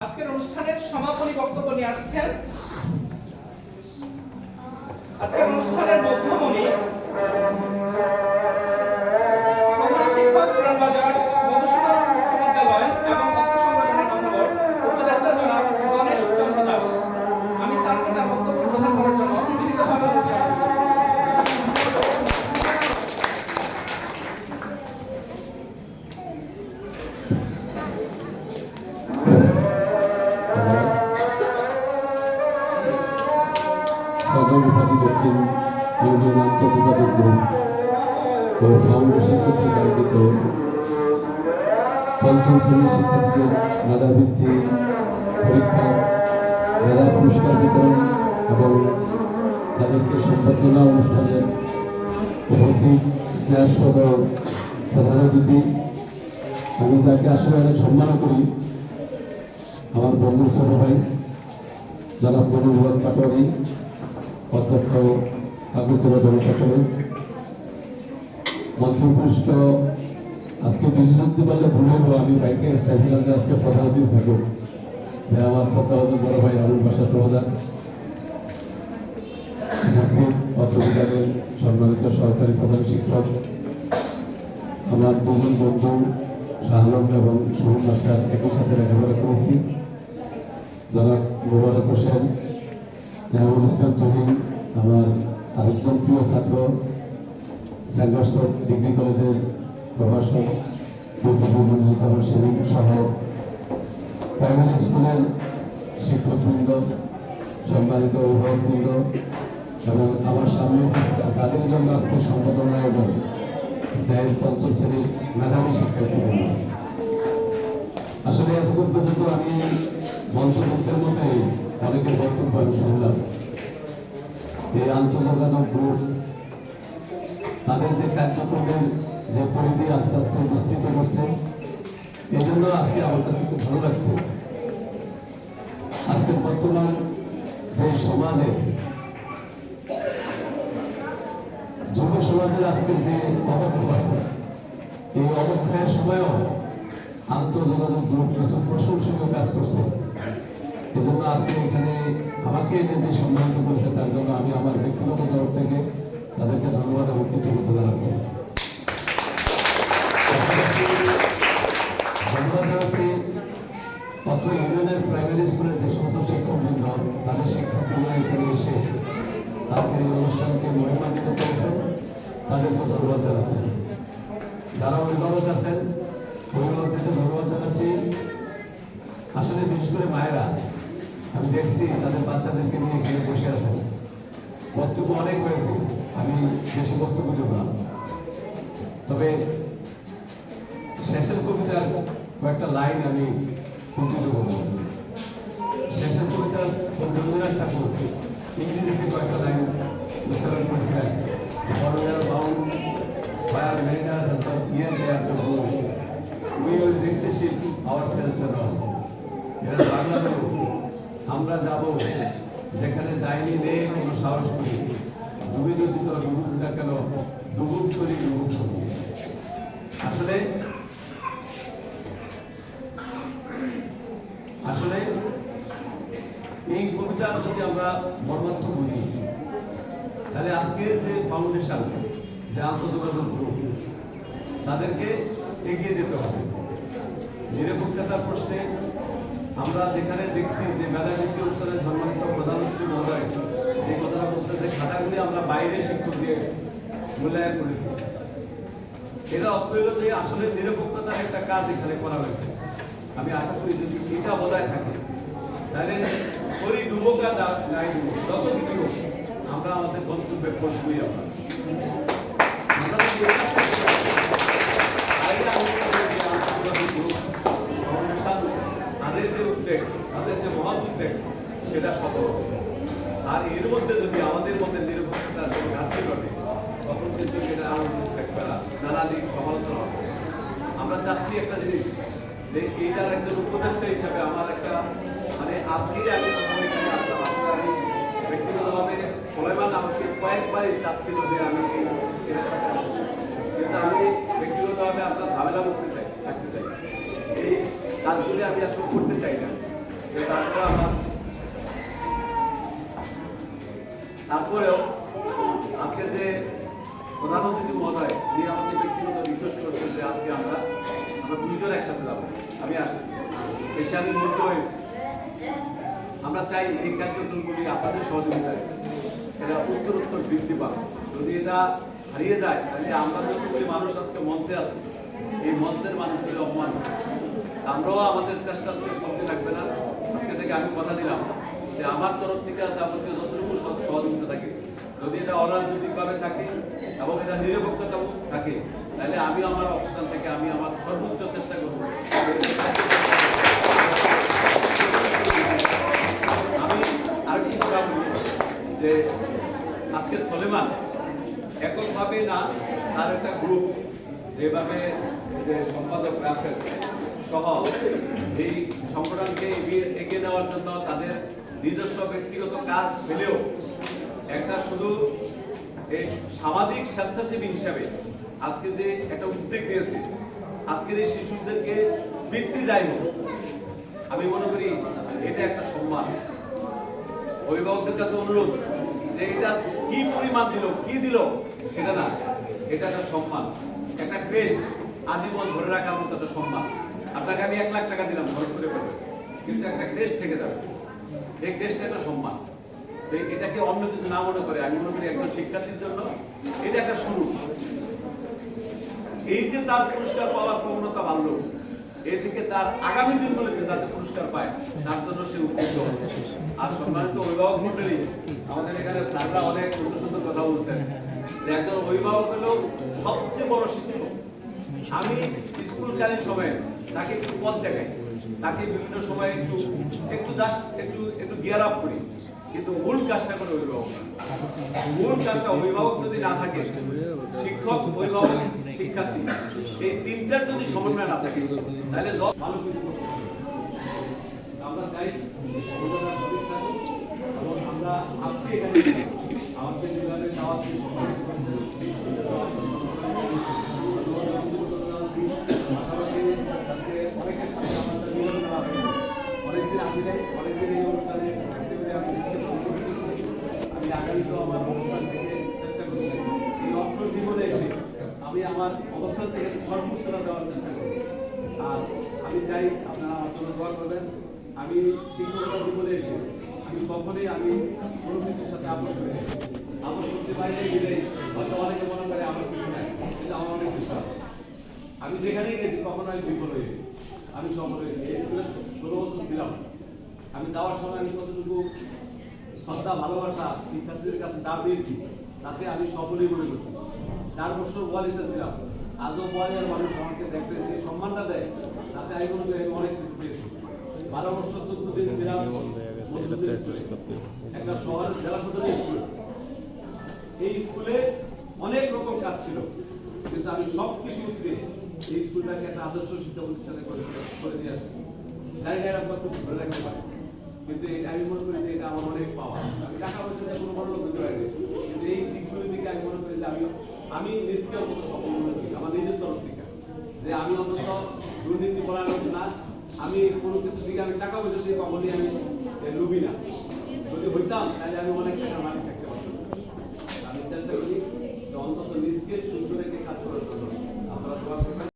আজকের অনুষ্ঠানের সমাপনী বক্তব্য নিয়ে আসছেন। আজকের অনুষ্ঠানের মধ্যমণি প্রধান শিক্ষক উচ্চ বিদ্যালয় এবং বিভাগী দক্ষিণ ইউনিয়ন ফাউন্ডেশন পঞ্চম শ্রেণির শিক্ষার্থীদের মেধাভিত্তিক পরীক্ষা, মেধা পুরস্কার বিতরণ এবং তাদেরকে সম্বর্ধনা অনুষ্ঠানে উপস্থিত স্নেহাস্পদ প্রধান অতিথি। আমি তাকে আসলে অনেক সম্মান করি। আমার বন্ধুর ছোট ভাই পাটোয়ারি। অধ্যক্ষ কাকুতলা জনতা কলেজ মনসুর পুষ্ট আজকে বিশেষজ্ঞ বললে ভুল হব আমি বাইকে যে আজকে প্রধান থাকুক যে আমার সত্যাবত বড় ভাই রাহুল বাসা প্রধান উপস্থিত অত্র বিভাগের সম্মানিত সরকারি প্রধান শিক্ষক। আমার দুজন বন্ধু শাহলম এবং সুমন মাস্টার একই সাথে লেখাপড়া করেছি জনাব মোবারক হোসেন মেহবুল ইসলাম তহিন আমার আরেকজন প্রিয় ছাত্র স্যাঙ্গার্স ডিগ্রি কলেজের প্রভাষক মনোনীত সেলিম সহ প্রাইমারি স্কুলের শিক্ষকবৃন্দ, সম্মানিত অভিভাবকবৃন্দ এবং আমার সামনে তাদের জন্য আজকে সম্বোধনা এবং স্নেহের পঞ্চম শ্রেণির মেধাবী শিক্ষার্থীবৃন্দ। অনেকের বক্তব্য আমি শুনলাম। এই আন্তর্জাতিক গ্রুপ তাদের যে কার্যক্রমের যে পরিধি আস্তে আস্তে বিস্তৃত করছে, এই জন্য আজকে আমার কাছে খুব ভালো লাগছে। আজকের বর্তমান যে সমাজে, যুব সমাজের আজকের যে অবক্ষয়, এই অবক্ষয়ের সময়ও আন্তর্জাতিক গ্রুপ কিছু প্রশংসনীয় কাজ করছে। এজন্য আজকে এখানে আমাকে যে সম্মানিত করেছে তার জন্য আমি আমার ব্যক্তিগত তরফ থেকে তাদেরকে ধন্যবাদ এবং কৃতজ্ঞতা ধন্যবাদ জানাচ্ছি প্রাইমারি স্কুলের যে সমস্ত তাদের শিক্ষার্থীরা এখানে এসে তাদেরকে ধন্যবাদ যারা অভিভাবক আছেন ধন্যবাদ জানাচ্ছি। আসলে বিশেষ করে মায়েরা আমি দেখছি তাদের বাচ্চাদেরকে নিয়ে গিয়ে বসে আছে। বক্তব্য অনেক হয়েছে, আমি বেশি বক্তব্য দেব না। তবে শেষের কবিতার কয়েকটা লাইন আমি উদ্ধৃত করব শেষের কবিতার রবীন্দ্রনাথ ঠাকুর, ইংরেজিতে কয়েকটা লাইন যাব। যেখানে যাইনি নেই কোনো সাহস করি ডুবে যদি তোরা ডুবুক না কেন ডুবুক করি, ডুবুক শুনি আসলে আসলে এই কবিতা যদি আমরা মর্মার্থ বুঝি তাহলে আজকের যে ফাউন্ডেশন যে আন্তর্যোগাযোগ গ্রুপ তাদেরকে এগিয়ে যেতে হবে। নিরপেক্ষতার প্রশ্নে আমরা যেখানে দেখছি যে মেধাবৃত্তি অনুষ্ঠানে সম্মানিত প্রধানমন্ত্রী মহোদয় যে কথাটা বলতে যে খাতাগুলি আমরা বাইরে শিক্ষক দিয়ে মূল্যায়ন করেছি। অর্থ হইল যে আসলে নিরপেক্ষতার একটা কাজ এখানে করা হয়েছে। আমি আশা করি যদি এটা বজায় থাকে, তাহলে করি ডুবো কা নাই যত কিছু আমরা আমাদের গন্তব্যে পৌঁছবই আমরা। যে সেটা আর এর মধ্যে যদি আমাদের মধ্যে যদি ঘাটতি ঘটে, তখন কিন্তু নানা দিক সমালোচনা আমরা চাচ্ছি একটা জিনিস, যে এইটার একজন উপদেষ্টা হিসাবে আমার একটা মানে ব্যক্তিগতভাবে আমাকে কয়েকবারই চাচ্ছিল যে আমি কিন্তু আমি ব্যক্তিগতভাবে আপনার ঝামেলা করতে চাই, থাকতে চাই। এই কাজগুলি আমি আসলে করতে চাই না। তারপরেও আজকে যে প্রধান অতিথি মহোদয়, তিনি আমাকে ব্যক্তিগত রিকোয়েস্ট করেছেন যে আজকে আমরা আমরা দুইজন একসাথে যাব। আমি আসছি। এসে আমি মুগ্ধ আমরা চাই এই কার্যক্রমগুলি আপনাদের সহযোগিতায় এটা উত্তর উত্তর বৃদ্ধি পাক। যদি এটা হারিয়ে যায়, তাহলে আমরা যতগুলি মানুষ আজকে মঞ্চে আছি। এই মঞ্চের মানুষগুলি অপমান আমরাও আমাদের চেষ্টা করে করতে লাগবে না। থেকে আমি কথা দিলাম যে আমার তরফ থেকে যাবতীয় যতটুকু সহযোগিতা থাকে, যদি এটা অরাজনৈতিকভাবে থাকে এবং এটা নিরপেক্ষতা থাকে, তাহলে আমি আমার অবস্থান থেকে আমি আমার সর্বোচ্চ চেষ্টা করব। আমি আরেকটি কথা বলি যে আজকে সলেমান এককভাবে না, তার একটা গ্রুপ যেভাবে যে সম্পাদক রাখেন সহ এই সংগঠনকে এগিয়ে- নেওয়ার জন্য তাদের নিজস্ব ব্যক্তিগত কাজ ফেলেও একটা শুধু এই সামাজিক স্বেচ্ছাসেবী হিসাবে আজকে যে একটা উদ্যোগ দিয়েছে, আজকের এই শিশুদেরকে বৃত্তি হোক, আমি মনে করি এটা একটা সম্মান। অভিভাবকদের কাছে অনুরোধ যে এটা কি পরিমাণ দিল, কি দিল সেটা না, এটা একটা সম্মান, একটা ক্রেস্ট আজীবন ধরে রাখার মতো একটা সম্মান। আপনাকে আমি এক লাখ টাকা দিলাম, খরচ করে করবেন কিন্তু একটা ক্রেস্ট থেকে যাবে। এই ক্রেস্ট একটা সম্মান। এটাকে অন্য কিছু না মনে করে, আমি মনে করি একজন শিক্ষার্থীর জন্য এটা একটা শুরু। এই যে তার পুরস্কার পাওয়ার প্রবণতা বাড়লো, এ থেকে তার আগামী দিনগুলোতে যাতে পুরস্কার পায়, তার জন্য সে উদ্যোগ হবে। আর সম্মানিত অভিভাবক মন্ডলী, আমাদের এখানে স্যাররা অনেক সুন্দর সুন্দর কথা বলছেন। একজন অভিভাবক হলেও সবচেয়ে বড় শিক্ষক আমি স্কুলকালীন সময়ে তাকে একটু পথ দেখাই। তাকে বিভিন্ন সময় একটু একটু জাস্ট একটু একটু গিয়ার আপ করি। কিন্তু মূল কাজটা করে অভিভাবক না। মূল কাজটা অভিভাবক যদি না থাকে শিক্ষক অভিভাবক শিক্ষার্থী এই তিনটার যদি সমন্বয় না থাকে তাহলে ভালো কিছু করতে আমরা চাই এবং আমরা আজকে এখানে আমাদের যেভাবে দাওয়াত দিয়ে সম্মানিত করেছেন, আজকে অনেকের সাথে আমাদের মিলন করা হয়েছে। অনেকদিন আমি নাই, অনেকদিন এই অনুষ্ঠানে থাকতে পেরে আমি নিজেকে গর্বিত করি। আগামীতেও আমার চেষ্টা করব এই জীবনে এসে আমি আমার অবস্থান থেকে সর্বোচ্চটা দেওয়ার চেষ্টা করব। আর আমি চাই আপনারা আমার জন্য দোয়া করবেন। আমি শিক্ষকতা জীবনে এসে আমি কখনোই আমি কোনো কিছুর সাথে আপোষ করি। আপোষ করতে পারিনি দিলে হয়তো অনেকে মনে করে আমার কিছু নাই, কিন্তু আমার অনেক কিছু আমি যেখানেই গেছি কখনো আমি বিফল হইনি। আমি সফল হয়েছি এই স্কুলে ষোলো বছর ছিলাম। আমি যাওয়ার সময় আমি কতটুকু শ্রদ্ধা, ভালোবাসা শিক্ষার্থীদের কাছে যা পেয়েছি তাতে আমি সফলই মনে করছি। চার বছর বয়ালিতে ছিলাম আজও বয়ালের মানুষ আমাকে দেখতে যে সম্মানটা দেয়, তাতে আমি মনে করি অনেক কিছু পেয়েছি। বারো বছর, চোদ্দ দিন ছিলাম একটা শহরের জেলা সদরের স্কুল। এই স্কুলে অনেক রকম কাজ ছিল, কিন্তু আমি সব কিছু উঠতে এই স্কুলটাকে একটা আদর্শ শিক্ষা প্রতিষ্ঠানে করে দিয়ে আসছি। জানি না এরা কত ধরে রাখতে পারে। কিন্তু আমি মনে করি যে এটা আমার অনেক পাওয়া। আমি টাকা পয়সা দিয়ে কোনো বড় লোক হতে কিন্তু এই দিকে আমি মনে করি যে আমি আমি নিজকে অন্তত সফল মনে করি। আমার নিজের তরফ থেকে যে আমি অন্তত দুর্নীতি পরায়ণ না। আমি কোনো কিছু দিকে আমি টাকা পয়সা দিয়ে আমি লুবি না। যদি হইতাম, তাহলে আমি অনেক টাকা